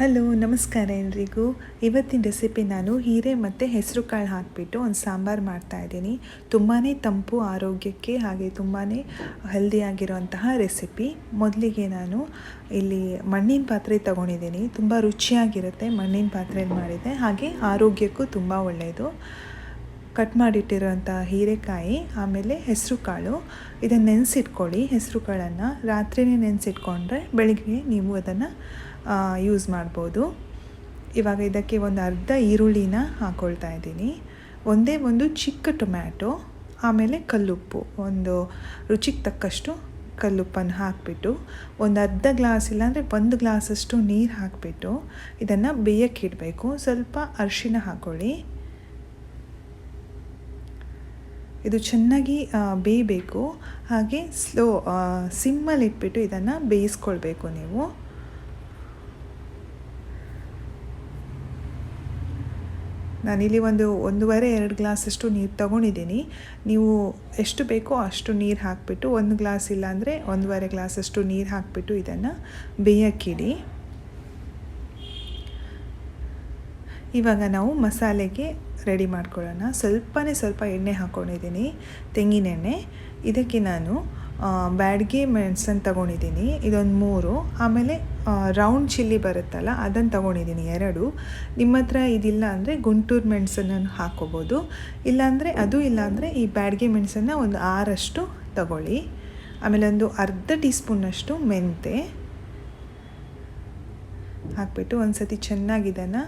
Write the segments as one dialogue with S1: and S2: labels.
S1: Hello, ನಮಸ್ಕಾರ ಎಲ್ರಿಗೂ. ಇವತ್ತಿನ ರೆಸಿಪಿ ನಾನು ಹೀರೆ ಮತ್ತು ಹೆಸರು ಕಾಳು ಹಾಕಿಬಿಟ್ಟು ಒಂದು ಸಾಂಬಾರು ಮಾಡ್ತಾಯಿದ್ದೀನಿ ತುಂಬಾ ತಂಪು, ಆರೋಗ್ಯಕ್ಕೆ ಹಾಗೆ ತುಂಬಾ ಹೆಲ್ದಿಯಾಗಿರುವಂತಹ ರೆಸಿಪಿ ಮೊದಲಿಗೆ ನಾನು ಇಲ್ಲಿ ಮಣ್ಣಿನ ಪಾತ್ರೆ ತೊಗೊಂಡಿದ್ದೀನಿ. ತುಂಬ ರುಚಿಯಾಗಿರುತ್ತೆ ಮಣ್ಣಿನ ಪಾತ್ರೆಯಲ್ಲಿ ಮಾಡಿದೆ ಹಾಗೆ ಆರೋಗ್ಯಕ್ಕೂ ತುಂಬ ಒಳ್ಳೆಯದು ಕಟ್ ಮಾಡಿಟ್ಟಿರೋಂಥ ಹೀರೆಕಾಯಿ, ಆಮೇಲೆ ಹೆಸರು ಕಾಳು. ಇದನ್ನು ನೆನೆಸಿಟ್ಕೊಳ್ಳಿ. ಹೆಸರು ಕಾಳನ್ನು ರಾತ್ರಿನೇ ನೆನೆಸಿಟ್ಕೊಂಡ್ರೆ ಬೆಳಗ್ಗೆ ನೀವು ಅದನ್ನು ಯೂಸ್ ಮಾಡ್ಬೋದು. ಇವಾಗ ಇದಕ್ಕೆ ಒಂದು ಅರ್ಧ ಈರುಳ್ಳಿನ ಹಾಕ್ಕೊಳ್ತಾ ಇದ್ದೀನಿ. ಒಂದೇ ಒಂದು ಚಿಕ್ಕ ಟೊಮ್ಯಾಟೊ, ಆಮೇಲೆ ಕಲ್ಲುಪ್ಪು. ಒಂದು ರುಚಿಗೆ ತಕ್ಕಷ್ಟು ಕಲ್ಲುಪ್ಪನ್ನು ಹಾಕಿಬಿಟ್ಟು, ಒಂದು ಅರ್ಧ ಗ್ಲಾಸ್ ಇಲ್ಲಾಂದರೆ ಒಂದು ಗ್ಲಾಸಷ್ಟು ನೀರು ಹಾಕಿಬಿಟ್ಟು ಇದನ್ನು ಬೇಯಕ್ಕೆ ಇಡಬೇಕು. ಸ್ವಲ್ಪ ಅರಿಶಿನ ಹಾಕ್ಕೊಳ್ಳಿ ಇದು ಚೆನ್ನಾಗಿ ಬೇಯಬೇಕು. ಹಾಗೆ ಸ್ಲೋ ಸಿಮ್ಮಲ್ಲಿ ಇಟ್ಬಿಟ್ಟು ಇದನ್ನು ಬೇಯಿಸ್ಕೊಳ್ಬೇಕು ನೀವು. ನಾನಿಲ್ಲಿ ಒಂದು ಒಂದೂವರೆ, ಎರಡು ಗ್ಲಾಸಷ್ಟು ನೀರು ತೊಗೊಂಡಿದ್ದೀನಿ. ನೀವು ಎಷ್ಟು ಬೇಕೋ ಅಷ್ಟು ನೀರು ಹಾಕಿಬಿಟ್ಟು, ಒಂದು ಗ್ಲಾಸ್ ಇಲ್ಲಾಂದರೆ ಒಂದೂವರೆ ಗ್ಲಾಸಷ್ಟು ನೀರು ಹಾಕಿಬಿಟ್ಟು ಇದನ್ನು ಬೇಯಕ್ಕಿಡಿ. ಇವಾಗ ನಾವು ಮಸಾಲೆಗೆ ರೆಡಿ ಮಾಡ್ಕೊಳ್ಳೋಣ. ಸ್ವಲ್ಪನೇ ಸ್ವಲ್ಪ ಎಣ್ಣೆ ಹಾಕ್ಕೊಂಡಿದ್ದೀನಿ ತೆಂಗಿನೆಣ್ಣೆ. ಇದಕ್ಕೆ ನಾನು ಬ್ಯಾಡ್ಗೆ ಮೆಣಸನ್ನು ತಗೊಂಡಿದ್ದೀನಿ. ಇದೊಂದು ಮೂರು. ಆಮೇಲೆ ರೌಂಡ್ ಚಿಲ್ಲಿ ಬರುತ್ತಲ್ಲ ಅದನ್ನು ತಗೊಂಡಿದ್ದೀನಿ ಎರಡು. ನಿಮ್ಮ ಹತ್ರ ಇದಿಲ್ಲ ಅಂದರೆ ಗುಂಟೂರು ಮೆಣಸನ್ನು ಹಾಕ್ಕೋಬೋದು ಇಲ್ಲಾಂದರೆ, ಅದು ಇಲ್ಲಾಂದರೆ ಈ ಬ್ಯಾಡ್ಗೆ ಮೆಣಸನ್ನು ಒಂದು ಆರಷ್ಟು ತಗೊಳ್ಳಿ. ಆಮೇಲೆ ಒಂದು ಅರ್ಧ ಟೀ ಸ್ಪೂನಷ್ಟು ಮೆಂತೆ. ಹಾಕ್ಬಿಟ್ಟು ಒಂದು ಸತಿ ಚೆನ್ನಾಗಿ ಇದನ್ನು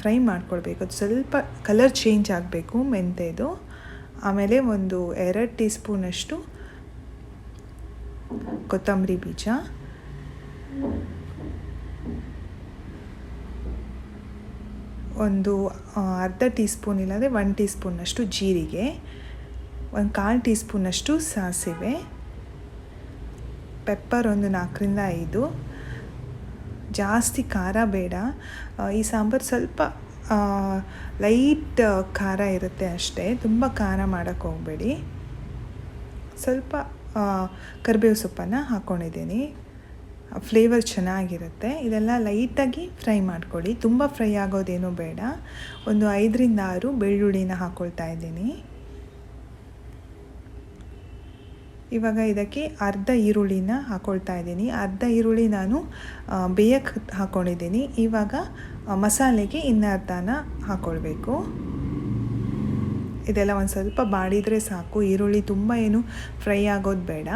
S1: ಫ್ರೈ ಮಾಡ್ಕೊಳ್ಬೇಕು. ಅದು ಸ್ವಲ್ಪ ಕಲರ್ ಚೇಂಜ್ ಆಗಬೇಕು ಮೆಂತೆದು. ಆಮೇಲೆ ಒಂದು ಎರಡು ಟೀ ಸ್ಪೂನಷ್ಟು ಕೊತ್ತಂಬರಿ ಬೀಜ. ಒಂದು ಅರ್ಧ ಟೀ ಸ್ಪೂನ್ ಇಲ್ಲಾಂದರೆ ಒನ್ ಟೀ ಸ್ಪೂನಷ್ಟು ಜೀರಿಗೆ, ಒಂದು ಕಾಲು ಟೀ ಸ್ಪೂನಷ್ಟು ಸಾಸಿವೆ ಪೆಪ್ಪರ್ ಒಂದು ನಾಲ್ಕರಿಂದ ಐದು. ಜಾಸ್ತಿ ಖಾರ ಬೇಡ. ಈ ಸಾಂಬಾರು ಸ್ವಲ್ಪ ಲೈಟ್ ಖಾರ ಇರುತ್ತೆ ಅಷ್ಟೇ. ತುಂಬ ಖಾರ ಮಾಡೋಕ್ಕೆ ಹೋಗಬೇಡಿ. ಸ್ವಲ್ಪ ಕರಿಬೇವು ಸೊಪ್ಪನ್ನು ಹಾಕ್ಕೊಂಡಿದ್ದೀನಿ ಫ್ಲೇವರ್ ಚೆನ್ನಾಗಿರುತ್ತೆ. ಇದೆಲ್ಲ ಲೈಟಾಗಿ ಫ್ರೈ ಮಾಡ್ಕೊಳ್ಳಿ. ತುಂಬ ಫ್ರೈ ಆಗೋದೇನೂ ಬೇಡ. ಒಂದು ಐದರಿಂದ ಆರು ಬೆಳ್ಳುಳ್ಳಿನ ಹಾಕ್ಕೊಳ್ತಾ ಇದ್ದೀನಿ. ಇವಾಗ ಇದಕ್ಕೆ ಅರ್ಧ ಈರುಳ್ಳಿನ ಹಾಕ್ಕೊಳ್ತಾ ಇದ್ದೀನಿ. ಅರ್ಧ ಈರುಳ್ಳಿ ನಾನು ಬೇಯಕ್ಕೆ ಹಾಕ್ಕೊಂಡಿದ್ದೀನಿ ಇವಾಗ ಮಸಾಲೆಗೆ ಇನ್ನು ಅರ್ಧನ ಹಾಕ್ಕೊಳ್ಬೇಕು ಇದೆಲ್ಲ ಒಂದು ಸ್ವಲ್ಪ ಬಾಡಿದರೆ ಸಾಕು. ಈರುಳ್ಳಿ ತುಂಬ ಏನು ಫ್ರೈ ಆಗೋದು ಬೇಡ.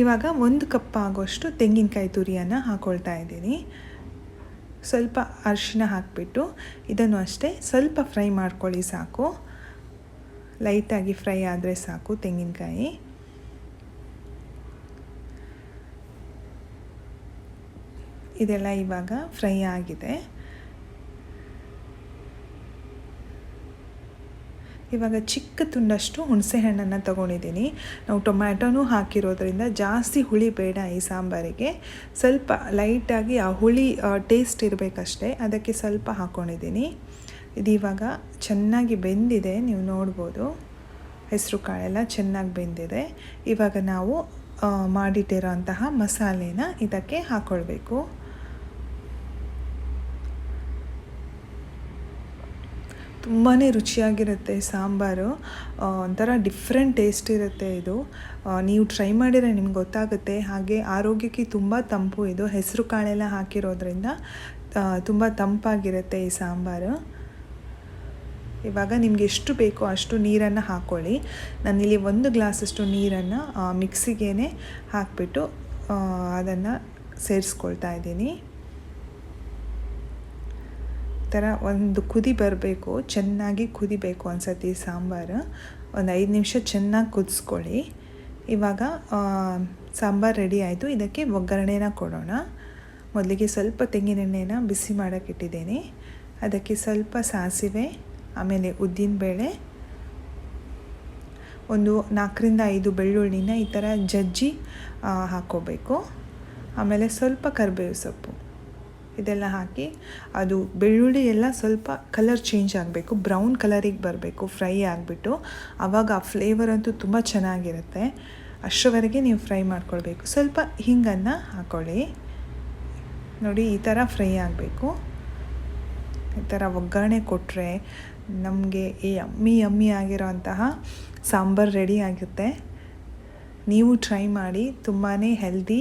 S1: ಇವಾಗ ಒಂದು ಕಪ್ ಆಗೋಷ್ಟು ತೆಂಗಿನಕಾಯಿ ತುರಿಯನ್ನು ಹಾಕ್ಕೊಳ್ತಾ ಇದ್ದೀನಿ. ಸ್ವಲ್ಪ ಅರಿಶಿನ ಹಾಕಿಬಿಟ್ಟು ಇದನ್ನು ಅಷ್ಟೇ ಸ್ವಲ್ಪ ಫ್ರೈ ಮಾಡ್ಕೊಳ್ಳಿ ಸಾಕು. ಲೈಟಾಗಿ ಫ್ರೈ ಆದರೆ ಸಾಕು ತೆಂಗಿನಕಾಯಿ. ಇದೆಲ್ಲ ಇವಾಗ ಫ್ರೈ ಆಗಿದೆ. ಇವಾಗ ಚಿಕ್ಕ ತುಂಡಷ್ಟು ಹುಣಸೆಹಣ್ಣನ್ನು ತೊಗೊಂಡಿದ್ದೀನಿ. ನಾವು ಟೊಮ್ಯಾಟೊನೂ ಹಾಕಿರೋದ್ರಿಂದ ಜಾಸ್ತಿ ಹುಳಿ ಬೇಡ ಈ ಸಾಂಬಾರಿಗೆ. ಸ್ವಲ್ಪ ಲೈಟಾಗಿ ಆ ಹುಳಿ ಟೇಸ್ಟ್ ಇರಬೇಕಷ್ಟೇ. ಅದಕ್ಕೆ ಸ್ವಲ್ಪ ಹಾಕ್ಕೊಂಡಿದ್ದೀನಿ ಇದು ಇವಾಗ ಚೆನ್ನಾಗಿ ಬೆಂದಿದೆ, ನೀವು ನೋಡ್ಬೋದು. ಹೆಸರು ಕಾಳೆಲ್ಲ ಚೆನ್ನಾಗಿ ಬೆಂದಿದೆ. ಇವಾಗ ನಾವು ಮಾಡಿಟ್ಟಿರೋ ಅಂತಹ ಮಸಾಲೆನ ಇದಕ್ಕೆ ಹಾಕ್ಕೊಳ್ಬೇಕು ತುಂಬಾ ರುಚಿಯಾಗಿರುತ್ತೆ ಸಾಂಬಾರು. ಒಂಥರ ಡಿಫ್ರೆಂಟ್ ಟೇಸ್ಟ್ ಇರುತ್ತೆ ಇದು. ನೀವು ಟ್ರೈ ಮಾಡಿದರೆ ನಿಮ್ಗೆ ಗೊತ್ತಾಗುತ್ತೆ. ಹಾಗೆ ಆರೋಗ್ಯಕ್ಕೆ ತುಂಬ ತಂಪು ಇದು. ಹೆಸರು ಕಾಳೆಲ್ಲ ಹಾಕಿರೋದ್ರಿಂದ ತುಂಬ ತಂಪಾಗಿರುತ್ತೆ ಈ ಸಾಂಬಾರು. ಇವಾಗ ನಿಮ್ಗೆ ಎಷ್ಟು ಬೇಕೋ ಅಷ್ಟು ನೀರನ್ನು ಹಾಕ್ಕೊಳ್ಳಿ ನಾನಿಲ್ಲಿ ಒಂದು ಗ್ಲಾಸಷ್ಟು ನೀರನ್ನು ಮಿಕ್ಸಿಗೆ ಹಾಕಿಬಿಟ್ಟು ಅದನ್ನು ಸೇರಿಸ್ಕೊಳ್ತಾ ಇದ್ದೀನಿ. ಥರ ಒಂದು ಕುದಿ ಬರಬೇಕು, ಚೆನ್ನಾಗಿ ಕುದಿಬೇಕು ಅನ್ಸತಿ ಸಾಂಬಾರು. ಒಂದು ಐದು ನಿಮಿಷ ಚೆನ್ನಾಗಿ ಕುದಿಸ್ಕೊಳ್ಳಿ. ಇವಾಗ ಸಾಂಬಾರು ರೆಡಿ ಆಯಿತು. ಇದಕ್ಕೆ ಒಗ್ಗರಣೆನ ಕೊಡೋಣ. ಮೊದಲಿಗೆ ಸ್ವಲ್ಪ ತೆಂಗಿನೆಣ್ಣೆನ ಬಿಸಿ ಮಾಡೋಕ್ಕಿಟ್ಟಿದ್ದೀನಿ ಅದಕ್ಕೆ ಸ್ವಲ್ಪ ಸಾಸಿವೆ, ಆಮೇಲೆ ಉದ್ದಿನಬೇಳೆ, ಒಂದು ನಾಲ್ಕರಿಂದ ಐದು ಬೆಳ್ಳುಳ್ಳಿನ ಈ ಥರ ಜಜ್ಜಿ ಹಾಕ್ಕೋಬೇಕು. ಆಮೇಲೆ ಸ್ವಲ್ಪ ಕರಿಬೇವು ಸೊಪ್ಪು. ಇದೆಲ್ಲ ಹಾಕಿ ಅದು ಬೆಳ್ಳುಳ್ಳಿ ಎಲ್ಲ ಸ್ವಲ್ಪ ಕಲರ್ ಚೇಂಜ್ ಆಗಬೇಕು ಬ್ರೌನ್ ಕಲರಿಗೆ ಬರಬೇಕು ಫ್ರೈ ಆಗಿಬಿಟ್ಟು. ಆವಾಗ ಆ ಫ್ಲೇವರ್ ಅಂತೂ ತುಂಬ ಚೆನ್ನಾಗಿರುತ್ತೆ. ಅಷ್ಟರವರೆಗೆ ನೀವು ಫ್ರೈ ಮಾಡ್ಕೊಳ್ಬೇಕು. ಸ್ವಲ್ಪ ಹಿಂಗನ್ನು ಹಾಕ್ಕೊಳ್ಳಿ ನೋಡಿ, ಈ ಥರ ಫ್ರೈ ಆಗಬೇಕು. ಈ ಥರ ಒಗ್ಗರಣೆ ಕೊಟ್ಟರೆ ನಮಗೆ ಈ ಅಮ್ಮಿ ಅಮ್ಮಿ ಆಗಿರೋಂತಹ ಸಾಂಬಾರು ರೆಡಿ ಆಗುತ್ತೆ. ನೀವು ಟ್ರೈ ಮಾಡಿ ತುಂಬಾ ಹೆಲ್ದಿ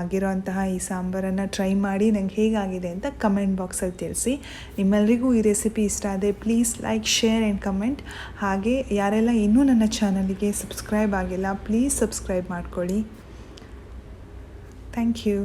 S1: ಆಗಿರೋಂತಹ ಈ ಸಾಂಬಾರನ್ನು ಟ್ರೈ ಮಾಡಿ ನಂಗೆ ಹೇಗಾಗಿದೆ ಅಂತ ಕಮೆಂಟ್ ಬಾಕ್ಸಲ್ಲಿ ತಿಳಿಸಿ. ನಿಮ್ಮೆಲ್ಲರಿಗೂ ಈ ರೆಸಿಪಿ ಇಷ್ಟ ಆದರೆ please like share and comment ಹಾಗೆ ಯಾರೆಲ್ಲ ಇನ್ನೂ ನನ್ನ ಚಾನಲಿಗೆ ಸಬ್ಸ್ಕ್ರೈಬ್ ಆಗಿಲ್ಲ ಪ್ಲೀಸ್ ಸಬ್ಸ್ಕ್ರೈಬ್ ಮಾಡ್ಕೊಳ್ಳಿ. Thank you